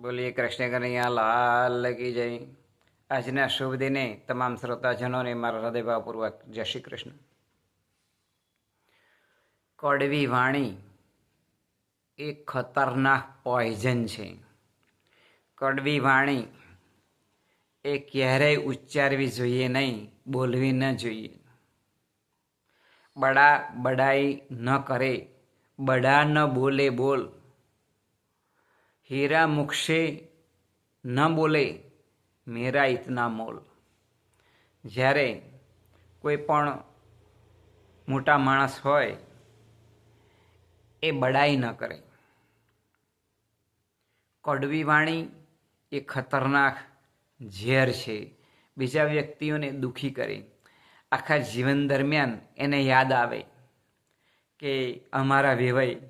બોલીએ કૃષ્ણ કનૈયા લાલ કી જય આજના શુભ દિને તમામ શ્રોતાજનોને મારા હૃદયભાવપૂર્વક જય શ્રી કૃષ્ણ. કડવી વાણી એ ખતરનાક પોઈઝન છે. કડવી વાણી એ ક્યારેય ઉચ્ચારવી જોઈએ નહીં, બોલવી ન જોઈએ. બડા બડાઈ ન કરે, બડા ન બોલે બોલ હીરા મુક્ષે ન બોલે, મેરા ઇતના મોલ. જ્યારે કોઈ પણ મોટા માણસ હોય, એ બડાઈ ન કરે. કડવી વાણી એ ખતરનાક ઝેર છે. બીજા વ્યક્તિઓને દુઃખી કરે. આખા જીવન દરમિયાન એને યાદ આવે કે અમારા વેવાઈ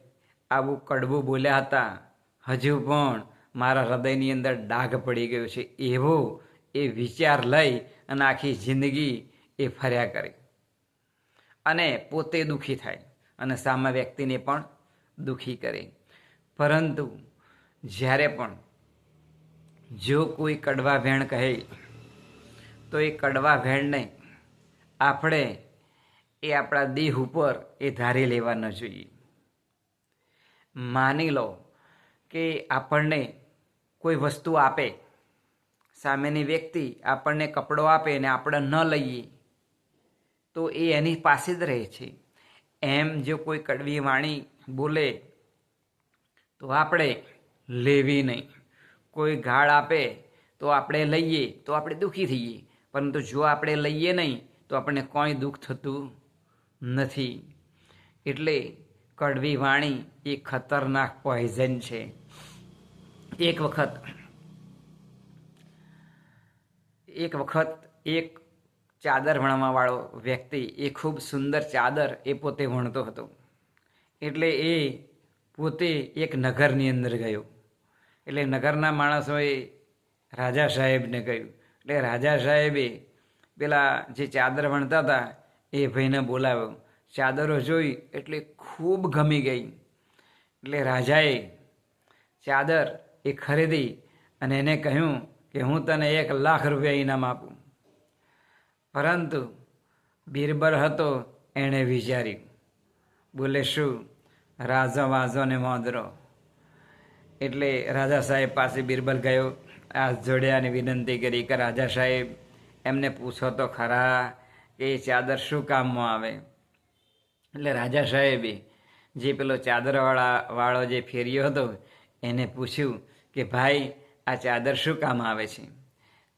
આવું કડવું બોલ્યા હતા. હજુ પણ મારા હૃદયની અંદર ડાઘ પડી ગયો છે. એવો એ વિચાર લઈ અને આખી જિંદગી એ ફર્યા કરે. અને પોતે દુઃખી થાય અને સામા વ્યક્તિને પણ દુઃખી કરે. પરંતુ જ્યારે પણ જો કોઈ કડવા ભેણ કહે, તો એ કડવા ભેણને આપણે એ આપણા દેહ ઉપર એ ધારી લેવા ન જોઈએ. માની લો કે આપણને કોઈ વસ્તુ આપે, સામેની વ્યક્તિ આપણને કપડો આપે અને આપણે ન લઈએ, તો એ એની પાસે જ રહે છે. એમ જો કોઈ કડવી વાણી બોલે, તો આપણે લેવી નહીં. કોઈ ગાળ આપે, તો આપણે લઈએ, તો આપણે દુઃખી થઈએ. પરંતુ જો આપણે લઈએ નહીં, તો આપણને કોઈ દુઃખ થતું નથી. એટલે કડવી વાણી એ ખતરનાક પોઈઝન છે. એક વખત એક વખત એક ચાદર વણવાવાળો વ્યક્તિ, એ ખૂબ સુંદર ચાદર એ પોતે વણતો હતો. એટલે એ પોતે એક નગરની અંદર ગયો. એટલે નગરના માણસોએ રાજા સાહેબને કહ્યું. એટલે રાજા સાહેબે પેલા જે ચાદર વણતા હતા, એ ભાઈને બોલાવ્યો. ચાદરો જોઈ એટલે ખૂબ ગમી ગઈ. એટલે રાજાએ ચાદર એ ખરીદી અને એને કહ્યું કે હું તને એક લાખ રૂપિયા ઇનામ આપું. પરંતુ બિરબલ હતો એણે વિચાર્યું, બોલે શું? રાજા વાજો ને મોદરો એટલે રાજા સાહેબ પાસે બિરબલ ગયો, આ જોડ્યા અને વિનંતી કરી કે, રાજા સાહેબ, એમને પૂછો તો ખરા કે એ ચાદર શું કામમાં આવે? એટલે રાજા સાહેબે જે પેલો ચાદરવાળા વાળો જે ફેર્યો હતો, એને પૂછ્યું કે, ભાઈ, આ ચાદર શું કામ આવે છે?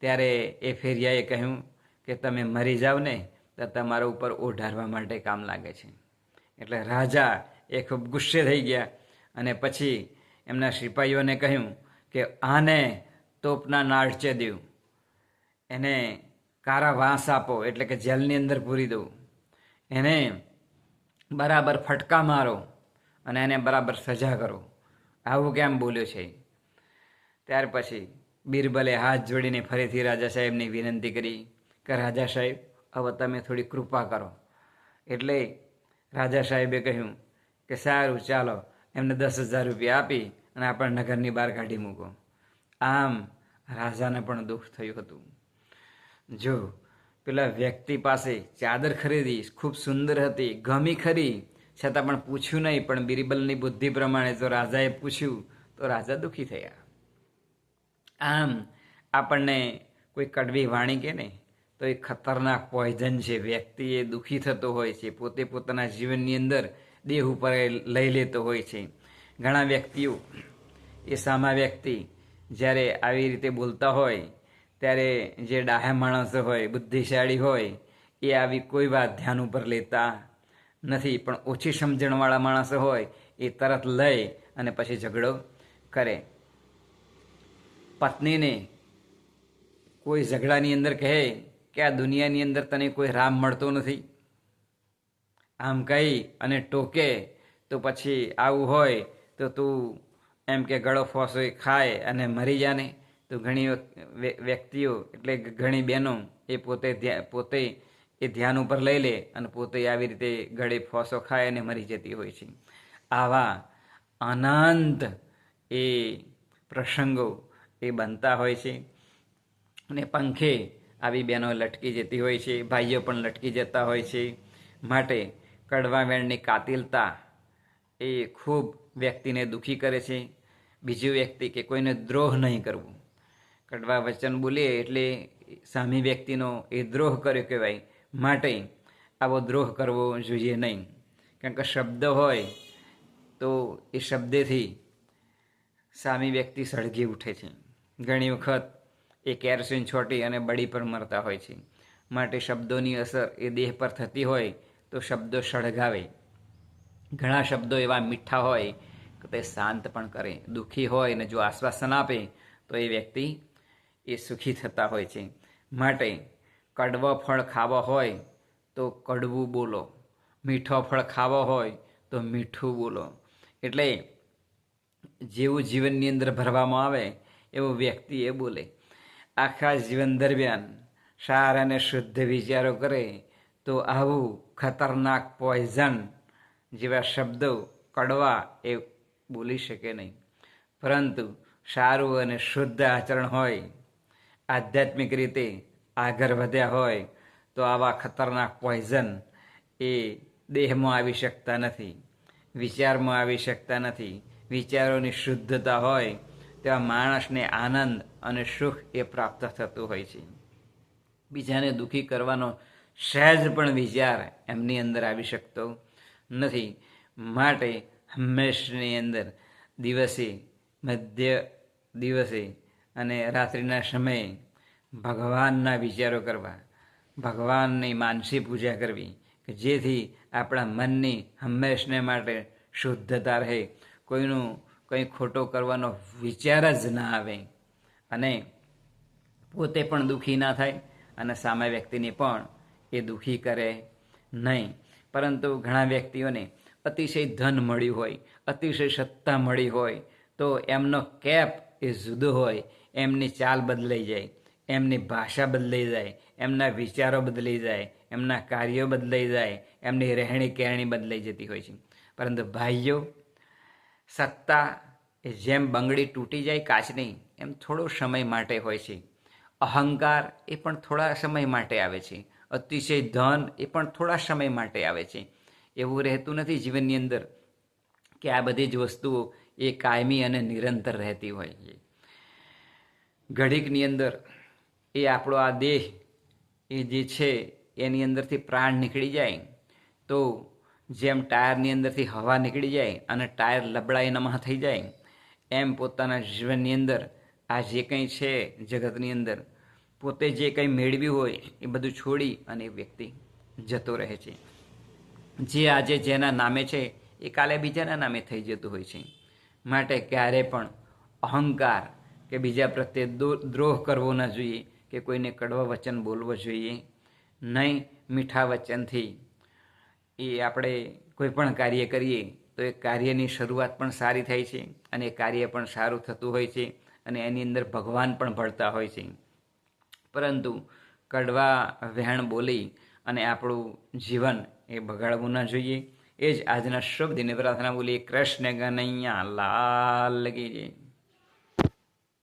ત્યારે એ ફેરિયાએ કહ્યું કે, તમે મરી જાઓ ને, તો તમારા ઉપર ઓઢારવા માટે કામ લાગે છે. એટલે રાજા એ ખૂબ ગુસ્સે થઈ ગયા અને પછી એમના સિપાહીઓને કહ્યું કે, આને તોપના નાળચે દઉં, એને કારા વાંસ આપો, એટલે કે જેલની અંદર પૂરી દઉં. એને બરાબર ફટકા મારો અને એને બરાબર સજા કરો. આવું કેમ બોલ્યો છે? ત્યાર પછી બિરબલે હાથ જોડીને ફરીથી રાજા સાહેબની વિનંતી કરી કે, રાજા સાહેબ, હવે તમે થોડી કૃપા કરો. એટલે રાજા સાહેબે કહ્યું કે, સારું, ચાલો, એમને દસ હજાર રૂપિયા આપી અને આપણે નગરની બહાર કાઢી મૂકો. આમ રાજાને પણ દુઃખ થયું હતું. જો પેલા વ્યક્તિ પાસે ચાદર ખરીદી ખૂબ સુંદર હતી, ગમી ખરી. છતાં પણ પૂછ્યું નહીં, પણ બિરબલની બુદ્ધિ પ્રમાણે જો રાજાએ પૂછ્યું, તો રાજા દુઃખી થયા. આમ આપણને કોઈ કડવી વાણી કે નહીં, તો એ ખતરનાક પોઈઝન છે. વ્યક્તિ એ દુઃખી થતો હોય છે, પોતે પોતાના જીવનની અંદર દેહ ઉપર લઈ લેતો હોય છે. ઘણા વ્યક્તિઓ, એ સામા વ્યક્તિ જ્યારે આવી રીતે બોલતા હોય ત્યારે જે ડાહ્યા માણસો હોય, બુદ્ધિશાળી હોય, એ આવી કોઈ વાત ધ્યાન ઉપર લેતા નથી. પણ ઓછી સમજણવાળા માણસો હોય, એ તરત લઈ અને પછી ઝઘડો કરે. પત્નીને કોઈ ઝઘડાની અંદર કહે કે આ દુનિયાની અંદર તને કોઈ રામ મળતો નથી. આમ કહી અને ટોકે તો પછી આવું હોય તો તું એમ કે ગળો ફોસો ખાય અને મરી જાને. તો ઘણી વ્ય- વ્યક્તિઓ એટલે ઘણી બહેનો એ પોતે પોતે એ ધ્યાન ઉપર લઈ લે અને પોતે આવી રીતે ગળે ફોસો ખાય અને મરી જતી હોય છે. આવા અનંત એ પ્રસંગો એ બનતા હોય છે. અને પંખે આવી બહેનો લટકી જતી હોય છે, ભાઈઓ પણ લટકી જતા હોય છે. માટે કડવા વેણની કાતિલતા એ ખૂબ વ્યક્તિને દુઃખી કરે છે. બીજી વ્યક્તિ કે કોઈને દ્રોહ નહીં કરવું. કડવા વચન બોલીએ એટલે સામી વ્યક્તિનો એ દ્રોહ કર્યો કહેવાય. માટે આવો દ્રોહ કરવો જોઈએ નહીં. કારણ કે શબ્દ હોય તો એ શબ્દેથી સામી વ્યક્તિ સળગી ઉઠે છે. ઘણી વખત એ કેરોસીન છોટી અને બળી પર મરતા હોય છે. માટે શબ્દોની અસર એ દેહ પર થતી હોય તો શબ્દો સળગાવે. ઘણા શબ્દો એવા મીઠા હોય કે તે શાંત પણ કરે. દુઃખી હોય ને જો આશ્વાસન આપે તો એ વ્યક્તિ એ સુખી થતા હોય છે. માટે કડવા ફળ ખાવા હોય તો કડવું બોલો. મીઠો ફળ ખાવો હોય તો મીઠું બોલો. એટલે જેવું જીવનની અંદર ભરવામાં આવે, એવું વ્યક્તિ એ બોલે. આખા જીવન દરમિયાન સારા અને શુદ્ધ વિચારો કરે તો આવું ખતરનાક પોઈઝન જેવા શબ્દો કડવા એ બોલી શકે નહીં. પરંતુ સારું અને શુદ્ધ આચરણ હોય આધ્યાત્મિક રીતે આગળ વધ્યા હોય, તો આવા ખતરનાક પોઈઝન એ દેહમાં આવી શકતા નથી, વિચારમાં આવી શકતા નથી. વિચારોની શુદ્ધતા હોય, તેવા માણસને આનંદ અને સુખ એ પ્રાપ્ત થતું હોય છે. બીજાને દુઃખી કરવાનો સહેજ પણ વિચાર એમની અંદર આવી શકતો નથી. માટે હંમેશની અંદર દિવસે, મધ્ય દિવસે અને રાત્રિના સમયે ભગવાનના વિચારો કરવા, ભગવાનની માનસી પૂજા કરવી, કે જેથી આપણા મનની હંમેશને માટે શુદ્ધતા રહે. કોઈનું કંઈ ખોટો કરવાનો વિચાર જ ના આવે અને પોતે પણ દુઃખી ના થાય અને સામે વ્યક્તિને પણ એ દુઃખી કરે નહીં. પરંતુ ઘણા વ્યક્તિઓને અતિશય ધન મળ્યું હોય, અતિશય સત્તા મળી હોય, તો એમનો કેપ એ જુદો હોય. એમની ચાલ બદલાઈ જાય, એમની ભાષા બદલાઈ જાય, એમના વિચારો બદલાઈ જાય, એમના કાર્યો બદલાઈ જાય, એમની રહેણી કહેણી બદલાઈ જતી હોય છે. પરંતુ ભાઈઓ, સત્તા એ જેમ બંગડી તૂટી જાય કાચની, એમ થોડો સમય માટે હોય છે. અહંકાર એ પણ થોડા સમય માટે આવે છે. અતિશય ધન એ પણ થોડા સમય માટે આવે છે. એવું રહેતું નથી જીવનની અંદર કે આ બધી જ વસ્તુઓ એ કાયમી અને નિરંતર રહેતી હોય છે. ઘડીકની અંદર એ આપણો આ દેહ, એ જે છે, એની અંદરથી પ્રાણ નીકળી જાય. તો જેમ ટાયરની અંદરથી હવા નીકળી જાય અને ટાયર લબડાઈ નમા થઈ જાય, એમ પોતાના જીવનની અંદર આ જે કંઈ છે જગતની અંદર, પોતે જે કંઈ મેળવ્યું હોય એ બધું છોડી અને એ વ્યક્તિ જતો રહે છે. જે આજે જેના નામે છે એ કાલે બીજાના નામે થઈ જતું હોય છે. માટે ક્યારે પણ અહંકાર કે બીજા પ્રત્યે દ્રોહ કરવો ન જોઈએ, કે કોઈને કડવા વચન બોલવો જોઈએ. નહીં, મીઠા વચનથી એ આપણે કોઈ પણ કાર્ય કરીએ, તો એ કાર્યની શરૂઆત પણ સારી થાય છે અને એ કાર્ય પણ સારું થતું હોય છે અને એની અંદર ભગવાન પણ ભળતા હોય છે. પરંતુ કડવા વહેણ બોલી અને આપણું જીવન એ બગાડવું ન જોઈએ. એ જ આજના શુભ દિને પ્રાર્થના બોલીએ, કૃષ્ણ ગનૈયા લાલ લગી જય.